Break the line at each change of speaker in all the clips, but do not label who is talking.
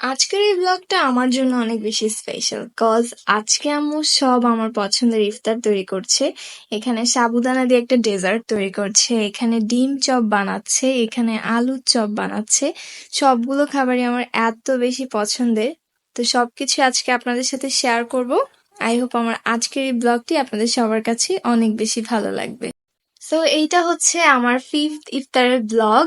আজকের এই ব্লগটা আমার জন্য অনেক বেশি স্পেশাল কজ আজকে আম্মু সব আমার পছন্দের ইফতার তৈরি করছে। এখানে সাবুদানা দিয়ে একটা ডেজার্ট তৈরি করছে, এখানে ডিম চপ বানাচ্ছে, এখানে আলুর চপ বানাচ্ছে। সবগুলো খাবারই আমার এত বেশি পছন্দের। তো সবকিছু আজকে আপনাদের সাথে শেয়ার করব। আই হোপ আমার আজকের এই ব্লগটি আপনাদের সবার কাছে অনেক বেশি ভালো লাগবে। সো এইটা হচ্ছে আমার ফিফথ ইফতারের ব্লগ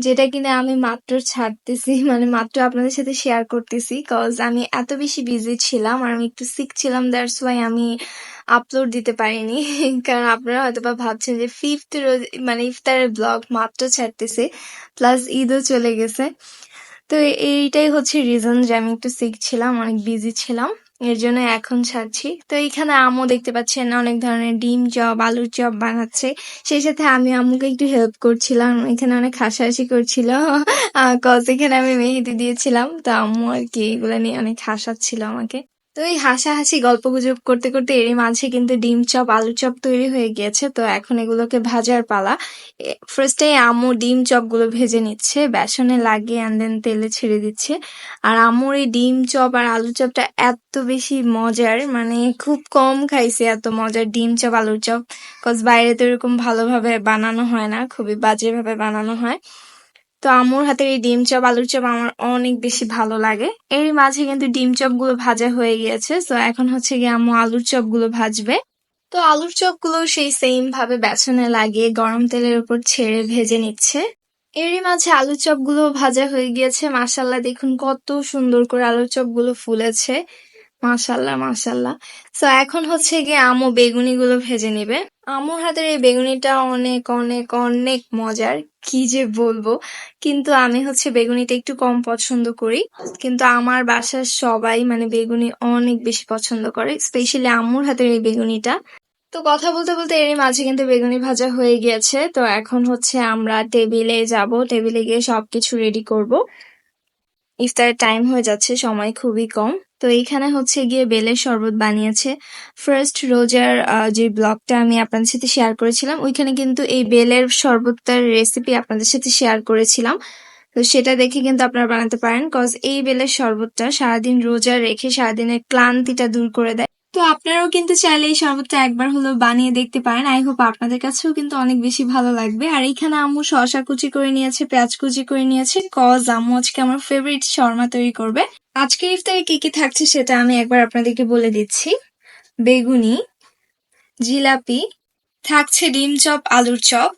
যেটা কিনা আমি মাত্র ছাড়তেছি মানে মাত্র আপনাদের সাথে শেয়ার করতেছি কজ আমি এত বেশি বিজি ছিলাম আর আমি একটু সিক ছিলাম দ্যাটস ওয়াই আমি আপলোড দিতে পারিনি। কারণ আপনারা হয়তো বা ভাবছেন যে ফিফথ রোজ মানে ইফতারের ব্লগ মাত্র ছাড়তেছে প্লাস ঈদও চলে গেছে। তো এইটাই হচ্ছে রিজন যে আমি একটু সিক ছিলাম, অনেক বিজি ছিলাম। এর জন্য এখন ছাড়ছি। তো এখানে আমও দেখতে পাচ্ছেন অনেক ধরনের ডিম চপ, আলুর চপ বানাচ্ছে। সেই সাথে আমি আম্মুকে একটু হেল্প করছিলাম। এখানে অনেক হাসাহাসি করছিল। কজ এখানে আমি মেহেদি দিয়েছিলাম। তো আম্মু আর কি এগুলো নিয়ে অনেক হাসাচ্ছিল আমাকে। তো এই হাসাহাসি গল্প গুজব করতে করতে এরই মাঝে কিন্তু ডিম চপ আলু চপ তৈরি হয়ে গিয়েছে। তো এখন এগুলোকে ভাজার পালা। ফার্স্টে আম্মু ডিম চপগুলো ভেজে নিচ্ছে, বেসনে লাগিয়ে অ্যান্ড দেন তেলে ছেড়ে দিচ্ছে। আর আম্মুর এই ডিম চপ আর আলু চপটা এত বেশি মজার মানে খুব কম খাইছে এত মজার ডিম চপ, আলুর চপ। কজ বাইরে তো এরকম ভালোভাবে বানানো হয় না, খুবই বাজেভাবে বানানো হয়। তো আম্মুর হাতের এই ডিম চপ, আলুর চপ আমার অনেক বেশি ভালো লাগে। এর মাঝে কিন্তু ডিম চপগুলো ভাজা হয়ে গিয়েছে, তো এখন হচ্ছে গিয়ে আম্মু আলুর চপগুলো ভাজবে। তো আলুর চপগুলো সেই সেম ভাবে বেসনে লাগিয়ে গরম তেলের উপর ছেড়ে ভেজে নিচ্ছে। এরই মাঝে আলুর চপগুলো ভাজা হয়ে গিয়েছে। মাসাল্লাহ দেখুন কত সুন্দর করে আলুর চপগুলো ফুলেছে। মাশাল্লাহ মাশাল্লাহ তো এখন হচ্ছে গিয়ে আমু বেগুনি গুলো ভেজে নিবে। আমুর হাতের এই বেগুনিটা অনেক অনেক অনেক মজার, কি যে বলব। কিন্তু আমি হচ্ছে বেগুনিটা একটু কম পছন্দ করি। কিন্তু আমার বাসার সবাই মানে বেগুনি অনেক বেশি পছন্দ করে, স্পেশালি আম্মুর হাতের এই বেগুনিটা। তো কথা বলতে বলতে এরই মাঝে কিন্তু বেগুনি ভাজা হয়ে গিয়েছে। তো এখন হচ্ছে আমরা টেবিলে যাব, টেবিলে গিয়ে সবকিছু রেডি করব। ইফতারের টাইম হয়ে যাচ্ছে, সময় খুবই কম। তো এইখানে হচ্ছে গিয়ে বেলের শরবত বানিয়েছে। ফার্স্ট রোজার যে ব্লগটা আমি আপনাদের সাথে শেয়ার করেছিলাম, ওইখানে কিন্তু এই বেলের শরবতটার রেসিপি আপনাদের সাথে শেয়ার করেছিলাম। তো সেটা দেখে কিন্তু আপনারা বানাতে পারেন কজ এই বেলের শরবতটা সারাদিন রোজা রেখে সারাদিনের ক্লান্তিটা দূর করে দেয়। তো আপনারাও কিন্তু চাইলে এই শরবতটা একবার হলেও বানিয়ে দেখতে পারেন। আই হোপ আপনাদের কাছেও কিন্তু অনেক বেশি ভালো লাগবে। আর এখানে আম্মু শসা কুচি করে নিয়েছে, পেঁয়াজ কুচি করে নিয়েছে। কজ আম্মু আজকে আমার ফেভারিট শর্মা তৈরি করবে। আজকে ইফতারে কি কি থাকছে সেটা আমি একবার আপনাদেরকে বলে দিচ্ছি। বেগুনি, জিলাপি, থাকছে ডিম চপ, আলুর চপ।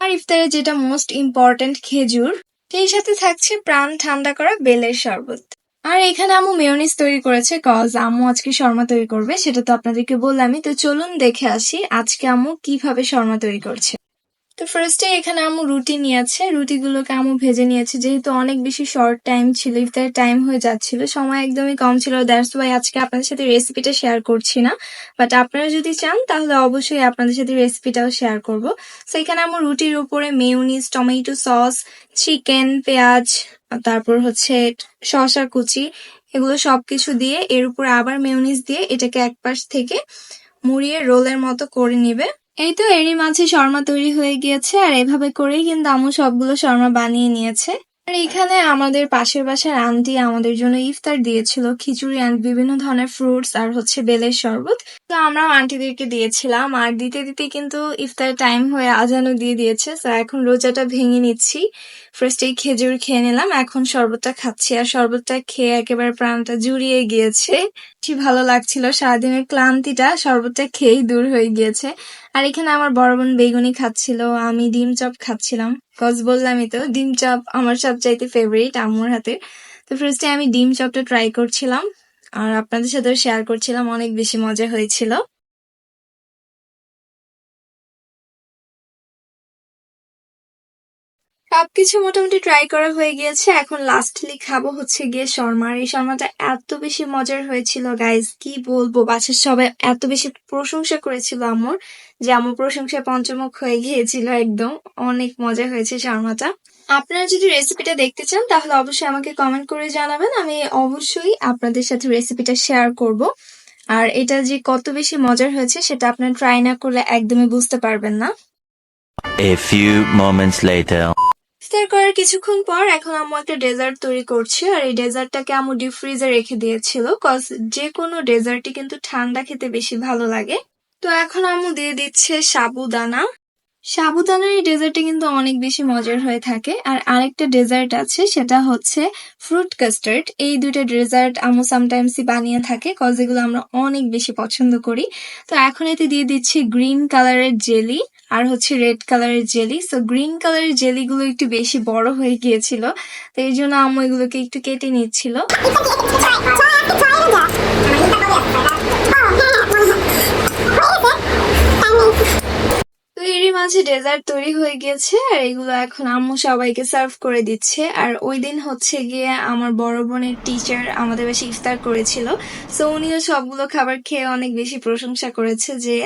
আর ইফতারে যেটা মোস্ট ইম্পর্ট্যান্ট খেজুর, সেই সাথে থাকছে প্রাণ ঠান্ডা করা বেলের শরবত। আর এখানে আম্মু মেয়নিজ তৈরি করেছে কজ আম্মু আজকে শর্মা তৈরি করবে, সেটা তো আপনাদেরকে বললামই। তো চলুন দেখে আসি আজকে আম্মু কীভাবে শর্মা তৈরি করছে। তো ফার্স্টে এখানে আম্মু রুটি নিয়েছে, রুটিগুলোকে আম্মু ভেজে নিয়েছে। যেহেতু অনেক বেশি শর্ট টাইম ছিল ইফতারের টাইম হয়ে যাচ্ছিল, সময় একদমই কম ছিল। দ্যাটস ওয়াই আজকে আপনাদের সাথে রেসিপিটা শেয়ার করছি না। বাট আপনারা যদি চান, তাহলে অবশ্যই আপনাদের সাথে রেসিপিটাও শেয়ার করব। তো এখানে আম্মু রুটির উপরে মেয়নিজ টমেটো সস চিকেন পেঁয়াজ তারপর হচ্ছে শসা কুচি, এগুলো সবকিছু দিয়ে এর উপর আবার মেয়নিজ দিয়ে এটাকে এক পাশ থেকে মুড়িয়ে রোলের মতো করে নিবে। এই তো এরই মাঝে শর্মা তৈরি হয়ে গিয়েছে, আর এভাবে করেই কিন্তু আমু সবগুলো শর্মা বানিয়ে নিয়েছে। আর এখানে আমাদের পাশের বাসার আন্টি আমাদের জন্য ইফতার দিয়েছিল, খিচুড়ি অ্যান্ড বিভিন্ন ধরনের ফ্রুটস আর হচ্ছে বেলের শরবত। তো আমরাও আন্টিদেরকে দিয়েছিলাম, আর দিতে দিতে কিন্তু ইফতার টাইম হয়ে আজানও দিয়ে দিয়েছে। তো এখন রোজাটা ভেঙে নিচ্ছি। ফার্স্ট এই খেজুর খেয়ে নিলাম, এখন শরবতটা খাচ্ছি। আর শরবতটা খেয়ে একেবারে প্রাণটা জুড়িয়ে গিয়েছে। কি ভালো লাগছিল, সারাদিনের ক্লান্তিটা শরবতটা খেয়েই দূর হয়ে গিয়েছে। আর এখানে আমার বড় বোন বেগুনি খাচ্ছিল, আমি ডিম চপ খাচ্ছিলাম। কজ বললামই তো, ডিম চপ আমার সব চাইতে ফেভারিট আম্মুর হাতে তো ফার্স্টে আমি ডিম চপটা ট্রাই করছিলাম, আর আপনাদের সাথেও শেয়ার করছিলাম, অনেক বেশি মজা হয়েছিল। সবকিছু মোটামুটি ট্রাই করা হয়ে গিয়েছে। এখন লাস্টলি খাব হচ্ছে গিয়ে শর্মা। আর এই শর্মাটা এত বেশি মজার হয়েছিল গাইজ কি বলব? বাসার সবাই এত বেশি প্রশংসা করেছিল আমার, যে আমার প্রশংসায় পঞ্চমুখ হয়ে গিয়েছিল একদম। অনেক মজা হয়েছে শর্মাটা। আপনারা যদি রেসিপিটা দেখতে চান, তাহলে অবশ্যই আমাকে কমেন্ট করে জানাবেন। আমি অবশ্যই আপনাদের সাথে রেসিপিটা শেয়ার করব। আর এটা যে কত বেশি মজার হয়েছে, সেটা আপনারা ট্রাই না করলে একদমই বুঝতে পারবেন না।
A few moments later.
ইফতার করার কিছুক্ষণ পর এখন আম্মু একটা ডেজার্ট তৈরি করছে, আর এই ডেজার্টটাকে আম্মু ডিপ ফ্রিজে রেখে দিয়েছিল কজ যে কোনো ডেজার্টই কিন্তু ঠান্ডা খেতে বেশি ভালো লাগে। তো এখন আম্মু দিয়ে দিচ্ছে সাবুদানা। সাবুদানার এই ডেজার্টটা কিন্তু অনেক বেশি মজার হয়ে থাকে। আর আরেকটা ডেজার্ট আছে, সেটা হচ্ছে ফ্রুট কাস্টার্ড। এই দুইটা ডেজার্ট আম্মু সামটাইমসই বানিয়ে থাকে কজ এগুলো আমরা অনেক বেশি পছন্দ করি। তো এখন এতে দিয়ে দিচ্ছি গ্রিন কালারের জেলি, আর হচ্ছে রেড কালারের জেলি। সো গ্রিন কালারের জেলিগুলো একটু বেশি বড় হয়ে গিয়েছিল, তো এই জন্য আম্মু এগুলোকে একটু কেটে নিচ্ছিল। তো এরই মাঝে ডেজার্ট তৈরি হয়ে গিয়েছে আর এগুলো এখন আম্মু সবাইকে সার্ভ করে দিচ্ছে। আর ওই দিন হচ্ছে গিয়ে আমার বড় বোনের টিচার আমাদের বেশি ইফতার করেছিল। সো উনিও সবগুলো খাবার খেয়ে অনেক বেশি প্রশংসা করেছে যে,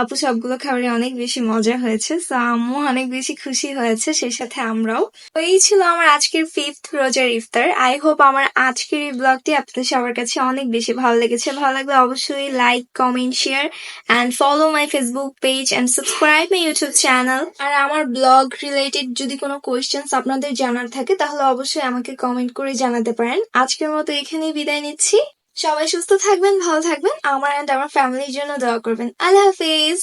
আপু, সবগুলো খাবারে অনেক বেশি মজা হয়েছে। সো আম্মু অনেক বেশি খুশি হয়েছে, সেই সাথে আমরাও। এই ছিল আমার আজকের ফিফথ রোজার ইফতার। আই হোপ আমার আজকের এই ব্লগটি আপনাদের সবার কাছে অনেক বেশি ভালো লেগেছে। ভালো লাগলে অবশ্যই like comment share and follow my Facebook page and subscribe my YouTube channel আর আমার ব্লগ রিলেটেড যদি কোনো কোয়েশ্চেন্স আপনাদের জানার থাকে, তাহলে অবশ্যই আমাকে কমেন্ট করে জানাতে পারেন। আজকের মতো এখানেই বিদায় নিচ্ছি। সবাই সুস্থ থাকবেন, ভালো থাকবেন। আমার অ্যান্ড আমার ফ্যামিলির জন্য দোয়া করবেন। আল্লাহ হাফিজ।